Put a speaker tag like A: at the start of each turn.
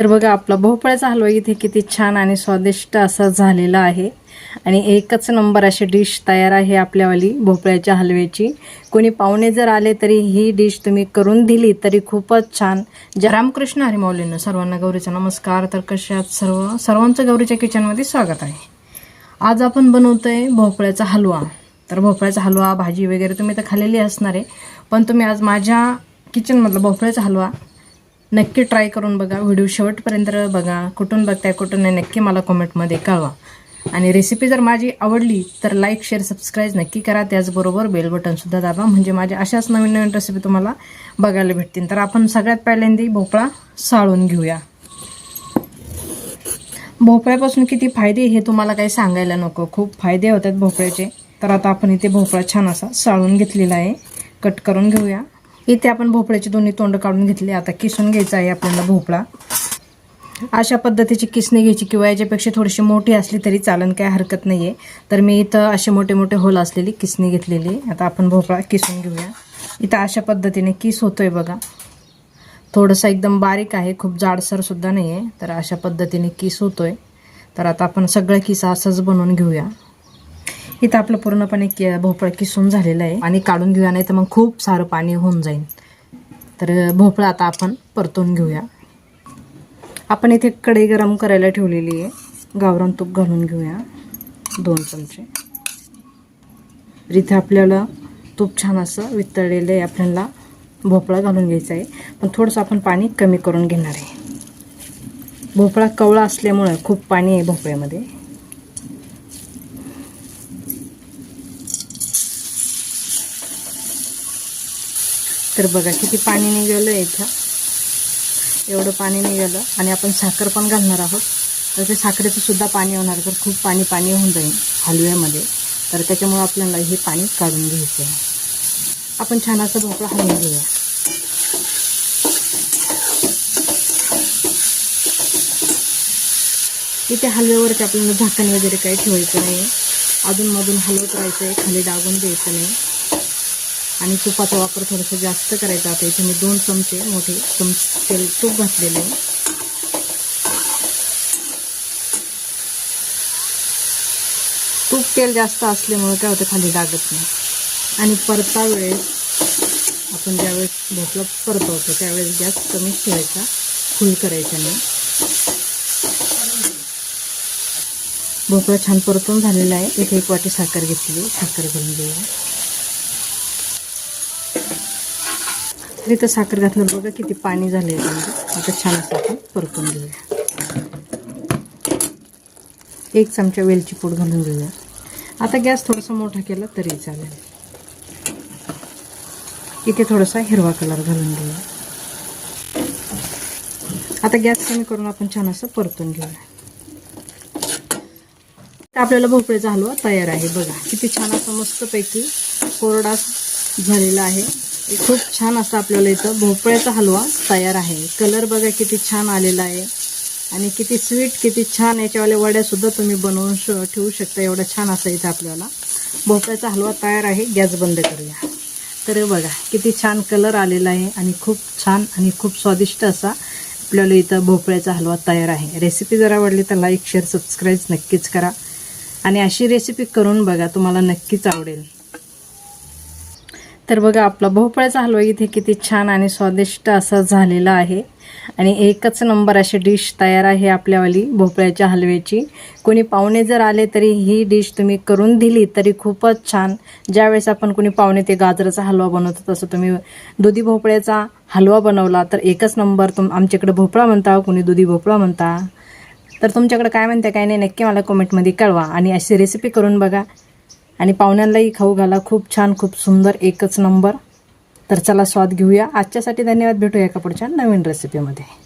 A: तर बघा आपला भोपळ्याचा हलवा इथे किती छान आणि स्वादिष्ट असा झालेला आहे. आणि एकच नंबर अशी डिश तयार आहे आपल्यावाली भोपळ्याच्या हलव्याची. कोणी पाहुणे जर आले तरी ही डिश तुम्ही करून दिली तरी खूपच छान. जय रामकृष्ण हरिमौलीनं सर्वांना गौरीचा नमस्कार. तर कशात सर्व? सर्वांचं गौरीच्या किचनमध्ये स्वागत आहे. आज आपण बनवतोय भोपळ्याचा हलवा. तर भोपळ्याचा हलवा भाजी वगैरे तुम्ही तर खाल्लेली असणार आहे. पण तुम्ही आज माझ्या किचनमधला भोपळ्याचा हलवा नक्की ट्राय करून बघा. व्हिडिओ शेवटपर्यंत बघा. कुठून बघताय कुठून नाही नक्की मला कॉमेंटमध्ये कळवा. आणि रेसिपी जर माझी आवडली तर लाईक शेअर सबस्क्राईब नक्की करा. त्याचबरोबर बेल बटनसुद्धा दाबा. म्हणजे माझ्या अशाच नवीन नवीन रेसिपी तुम्हाला बघायला भेटतील. तर आपण सगळ्यात पहिल्यांदा भोपळा साळून घेऊया. भोपळ्यापासून किती फायदे हे तुम्हाला काही सांगायला नको. खूप फायदे होतात भोपळ्याचे. तर आता आपण इथे भोपळा छान असा साळून घेतलेला आहे. कट करून घेऊया. इथे आपण भोपळ्याची दोन्ही तोंड काढून घेतली. आता किसून घ्यायचा आहे आपल्याला भोपळा. अशा पद्धतीची किसणी घ्यायची किंवा याच्यापेक्षा थोडीशी मोठी असली तरी चालन काय हरकत नाही आहे तर मी इथं असे मोठे मोठे होल असलेली किसणी घेतलेली आता आपण भोपळा किसून घेऊया. इथं अशा पद्धतीने किस होतोय बघा. थोडंसं एकदम बारीक आहे खूप जाडसरसुद्धा नाही आहे तर अशा पद्धतीने किस होतोय. तर आता आपण सगळं किस असंच बनवून घेऊया. इथं आपलं पूर्णपणे भोपळा किसून झालेला आहे. आणि काढून घेऊया नाही तर मग खूप सारं पाणी होऊन जाईल. तर भोपळा आता आपण परतून घेऊया. आपण इथे कढई गरम करायला ठेवलेली आहे. गावरान तूप घालून घेऊया. दोन चमचे. तर इथे आपल्याला तूप छान असं वितळलेलं आहे. आपल्याला भोपळा घालून घ्यायचा आहे. पण थोडंसं आपण पाणी कमी करून घेणार आहे. भोपळा कवळा असल्यामुळं खूप पाणी आहे भोपळ्यामध्ये. तर बघा किती पाणी निघालं इथं. एवढं पाणी निघालं आणि आपण साखर पण घालणार आहोत. तर ते साखरेचं सुद्धा पाणी होणार तर खूप पाणी पाणी होऊन जाईल हलव्यामध्ये. तर त्याच्यामुळं आपल्याला हे पाणी काढून घ्यायचं आहे. आपण छान असं भोपळा हलवून घेऊया. इथे हलव्यावरती आपल्याला झाकण वगैरे काही ठेवायचं नाही. अधूनमधून हलवत राहायचं आहे खाली डागून द्यायचं नाही. आणि तुपाचा वापर थोडासा जास्त करायचा. आता इथे मी दोन चमचे मोठे चमच तेल तूप घातलेले आहे. तूप तेल जास्त असल्यामुळे काय होतं खाली लागत नाही. आणि परता वेळेस आपण ज्यावेळेस भोपळा परतवतो त्यावेळेस गॅस कमी ठेवायचा फुल करायचा नाही. भोपळा छान परतून झालेला आहे. इथे एक वाटी साखर घेतली साखर घालून घेऊया. तर इथं साखर घातल्यावर बघा किती पाणी झालं आहे आता छान असं आपण परतून घेऊया. एक चमचा वेलची पूड घालून घेऊया. आता गॅस थोडासा मोठा केला तरी चालेल. इथे थोडासा हिरवा कलर घालून घेऊया. आता गॅस कमी करून आपण छान असं परतून घेऊया. तर आपल्याला भोपळ्याचा हलवा तयार आहे बघा. किती छान असं मस्तपैकी कोरडा झालेला आहे. खूप छान असं आपल्याला इथं भोपळ्याचा हलवा तयार आहे. कलर बघा किती छान आलेला आहे. आणि किती स्वीट किती छान याच्यावाल्या वड्यासुद्धा तुम्ही बनवून श ठेवू शकता. एवढं छान असं इथं आपल्याला भोपळ्याचा हलवा तयार आहे. गॅस बंद करूया. तर बघा किती छान कलर आलेला आहे आणि खूप छान आणि खूप स्वादिष्ट असा आपल्याला इथं भोपळ्याचा हलवा तयार आहे. रेसिपी जर आवडली तर लाईक शेअर सबस्क्राईब नक्कीच करा. आणि अशी रेसिपी करून बघा तुम्हाला नक्कीच आवडेल. तर बघा आपला भोपळ्याचा हलवा इथे किती छान आणि स्वादिष्ट असा झालेला आहे. आणि एकच नंबर अशी डिश तयार आहे आपल्यावाली भोपळ्याच्या हलव्याची. कोणी पाहुणे जर आले तरी ही डिश तुम्ही करून दिली तरी खूपच छान. ज्यावेळेस आपण कोणी पाहुणे ते गाजराचा हलवा बनवतो तसं तुम्ही दुधी भोपळ्याचा हलवा बनवला तर एकच नंबर तुम आमच्याकडे भोपळा म्हणता कोणी दुधी भोपळा म्हणता. तर तुमच्याकडे काय म्हणते काय नाही नक्की मला कमेंटमध्ये कळवा. आणि अशी रेसिपी करून बघा. आणि पाहुण्यांनाही खाऊ घाला. खूप छान खूप सुंदर एकच नंबर. तर चला स्वाद घेऊया. आजच्यासाठी धन्यवाद. भेटूया एका पुढच्या नवीन रेसिपीमध्ये